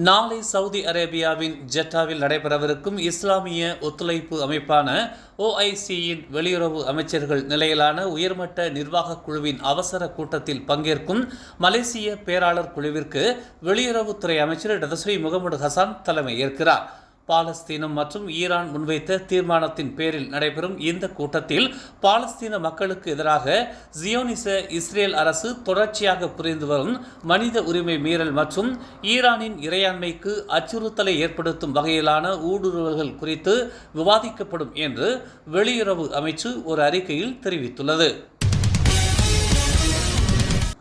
நாளை சவுதி அரேபியாவின் ஜெட்டாவில் நடைபெறவிருக்கும் இஸ்லாமிய ஒத்துழைப்பு அமைப்பான ஓஐசியின் வெளியுறவு அமைச்சர்கள் நிலையிலான உயர்மட்ட நிர்வாகக் குழுவின் அவசர கூட்டத்தில் பங்கேற்கும் மலேசிய பேராளர் குழுவிற்கு வெளியுறவுத்துறை அமைச்சர் டதஸ்ரீ முகமது ஹசான் தலைமை ஏற்கிறார். பாலஸ்தீனம் மற்றும் ஈரான் முன்வைத்த தீர்மானத்தின் பேரில் நடைபெறும் இந்த கூட்டத்தில் பாலஸ்தீன மக்களுக்கு எதிராக ஜியோனிச இஸ்ரேல் அரசு தொடர்ச்சியாக புரிந்து வரும் மனித உரிமை மீறல் மற்றும் ஈரானின் இறையாண்மைக்கு அச்சுறுத்தலை ஏற்படுத்தும் வகையிலான ஊடுருவல்கள் குறித்து விவாதிக்கப்படும் என்று வெளியுறவு அமைச்சு ஒரு அறிக்கையில் தெரிவித்துள்ளது.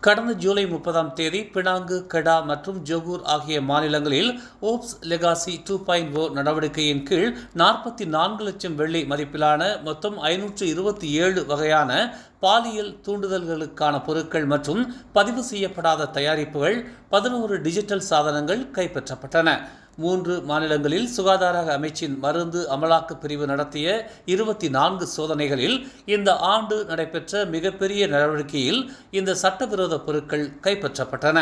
கடந்த ஜூலை முப்பதாம் தேதி பினாங்கு கெடா மற்றும் ஜொகூர் ஆகிய மாநிலங்களில் Ops Legacy two point O நடவடிக்கையின் கீழ் நாற்பத்தி நான்கு லட்சம் வெள்ளி மதிப்பிலான மொத்தம் ஐநூற்று இருபத்தி ஏழு வகையான பாலியல் தூண்டுதல்களுக்கான பொருட்கள் மற்றும் பதிவு செய்யப்படாத தயாரிப்புகள் பதினோரு டிஜிட்டல் சாதனங்கள் கைப்பற்றப்பட்டன. மூன்று மாநிலங்களில் சுகாதார அமைச்சின் மருந்து அமலாக்க பிரிவு நடத்திய இருபத்தி நான்கு சோதனைகளில் இந்த ஆண்டு நடைபெற்ற மிகப்பெரிய நடவடிக்கையில் இந்த சட்டவிரோத பொருட்கள் கைப்பற்றப்பட்டன.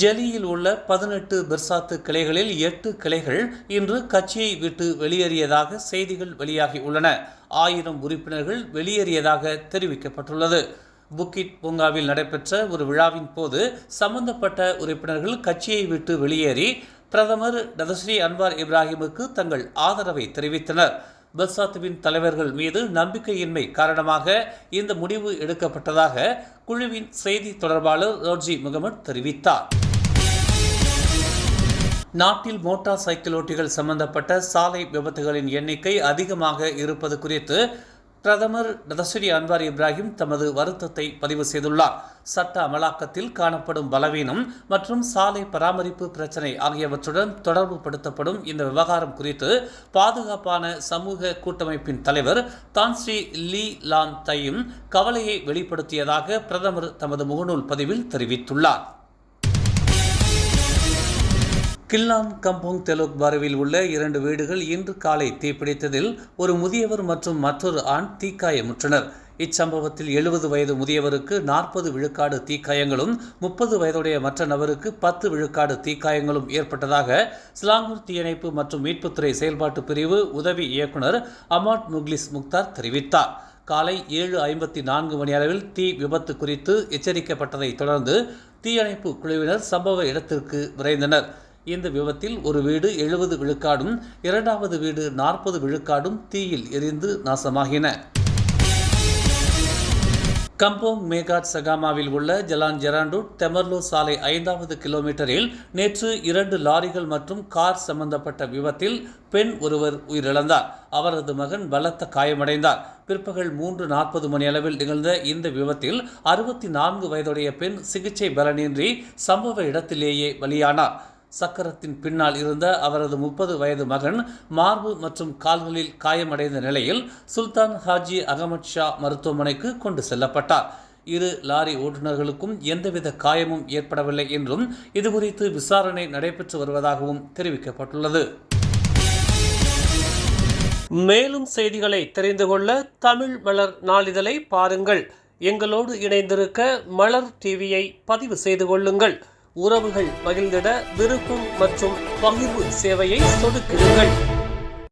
ஜெலியில் உள்ள பதினெட்டு பெர்சாத்து கிளைகளில் எட்டு கிளைகள் இன்று கட்சியை விட்டு வெளியேறியதாக செய்திகள் வெளியாகி உள்ளன. ஆயிரம் உறுப்பினர்கள் வெளியேறியதாக தெரிவிக்கப்பட்டுள்ளது. புக்கிட் பூங்காவில் நடைபெற்ற ஒரு விழாவின் போது சம்பந்தப்பட்ட உறுப்பினர்கள் கட்சியை விட்டு வெளியேறி பிரதமர் நதஸ்ரீ அன்வார் இப்ராஹிமுக்கு தங்கள் ஆதரவை தெரிவித்தனர். பெர்சாத்துவின் தலைவர்கள் மீது நம்பிக்கையின்மை காரணமாக இந்த முடிவு எடுக்கப்பட்டதாக குழுவின் செய்தி தொடர்பாளர் ரோஜி முகமது தெரிவித்தார். நாட்டில் மோட்டார் சைக்கிள் ஓட்டிகள் சம்பந்தப்பட்ட சாலை விபத்துகளின் எண்ணிக்கை அதிகமாக இருப்பது குறித்து பிரதமர் தஸ்ரீ அன்வார் இப்ராஹிம் தமது வருத்தத்தை பதிவு செய்துள்ளார். சட்ட அமலாக்கத்தில் காணப்படும் பலவீனம் மற்றும் சாலை பராமரிப்பு பிரச்சினை ஆகியவற்றுடன் தொடர்பு படுத்தப்படும் இந்த விவகாரம் குறித்து பாதுகாப்பான சமூக கூட்டமைப்பின் தலைவர் தான்ஸ்ரீ லீ லான் தையும் கவலையை வெளிப்படுத்தியதாக பிரதமர் தமது முகநூல் பதிவில் தெரிவித்துள்ளார். கில்லான் கம்போங் தெலுக் பருவில் உள்ள இரண்டு வீடுகள் இன்று காலை தீப்பிடித்ததில் ஒரு முதியவர் மற்றும் மற்றொரு ஆண் தீக்காயமுற்றனர். இச்சம்பவத்தில் எழுபது வயது முதியவருக்கு நாற்பது விழுக்காடு தீக்காயங்களும் முப்பது வயதுடைய மற்ற நபருக்கு பத்து விழுக்காடு தீக்காயங்களும் ஏற்பட்டதாக சிலாங்கூர் தீயணைப்பு மற்றும் மீட்புத்துறை செயல்பாட்டு பிரிவு உதவி இயக்குனர் அமாட் முக்லிஸ் முக்தார் தெரிவித்தார். காலை ஏழு ஐம்பத்தி நான்கு மணி அளவில் தீ விபத்து குறித்து எச்சரிக்கப்பட்டதைத் தொடர்ந்து தீயணைப்பு குழுவினர் சம்பவ இடத்திற்கு விரைந்தனர். இந்த விபத்தில் ஒரு வீடு எழுபது விழுக்காடும் இரண்டாவது வீடு நாற்பது விழுக்காடும் தீயில் எரிந்து நாசமாகின. கம்போங் மேகாட் சகாமாவில் உள்ள ஜலான் ஜெராண்டூட் தெமர்லோ சாலை ஐந்தாவது கிலோமீட்டரில் நேற்று இரண்டு லாரிகள் மற்றும் கார் சம்பந்தப்பட்ட விபத்தில் பெண் ஒருவர் உயிரிழந்தார். அவரது மகன் பலத்த காயமடைந்தார். பிற்பகல் மூன்று நாற்பது மணி அளவில் நிகழ்ந்த இந்த விபத்தில் அறுபத்தி நான்கு வயதுடைய பெண் சிகிச்சை பலனின்றி சம்பவ இடத்திலேயே பலியானார். சக்கரத்தின் பின்னால் இருந்த அவரது முப்பது வயது மகன் மார்பு மற்றும் கால்களில் காயமடைந்த நிலையில் சுல்தான் ஹாஜி அகமது ஷா மருத்துவமனைக்கு கொண்டு செல்லப்பட்டார். இரு லாரி ஓட்டுநர்களுக்கும் எந்தவித காயமும் ஏற்படவில்லை என்றும் இதுகுறித்து விசாரணை நடைபெற்று வருவதாகவும் தெரிவிக்கப்பட்டுள்ளது. மேலும் செய்திகளை தெரிந்து கொள்ள தமிழ் மலர் நாளிதழை பாருங்கள். எங்களோடு இணைந்திருக்க மலர் டிவியை பதிவு செய்து கொள்ளுங்கள். உறவுகள் மகிழ்ந்திட விருப்பம் மற்றும் பகிர்வு சேவையை சொடுக்கிடுங்கள்